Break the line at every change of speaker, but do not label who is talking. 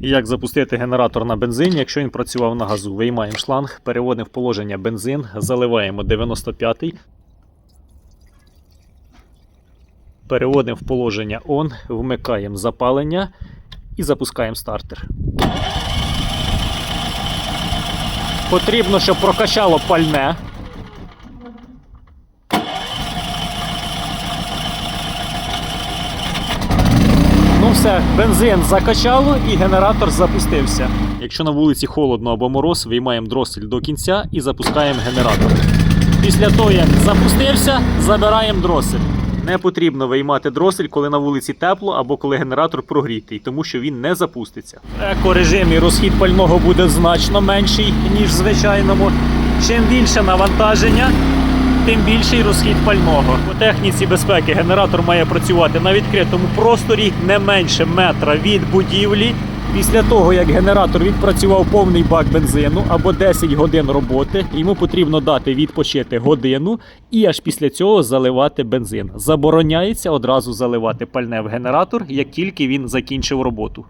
Як запустити генератор на бензині, якщо він працював на газу? Виймаємо шланг, переводимо в положення бензин, заливаємо 95-й. Переводимо в положення ON, вмикаємо запалення і запускаємо стартер. Потрібно, щоб прокачало пальне. Все, бензин закачало і генератор запустився. Якщо на вулиці холодно або мороз, виймаємо дросель до кінця і запускаємо генератор. Після того, як запустився, забираємо дросель. Не потрібно виймати дросель, коли на вулиці тепло або коли генератор прогрітий, тому що він не запуститься. В екорежимі розхід пального буде значно менший, ніж в звичайному. Чим більше навантаження, тим більший розхід пального. У техніці безпеки генератор має працювати на відкритому просторі не менше метра від будівлі. Після того, як генератор відпрацював повний бак бензину або 10 годин роботи, йому потрібно дати відпочити годину і аж після цього заливати бензин. Забороняється одразу заливати пальне в генератор, як тільки він закінчив роботу.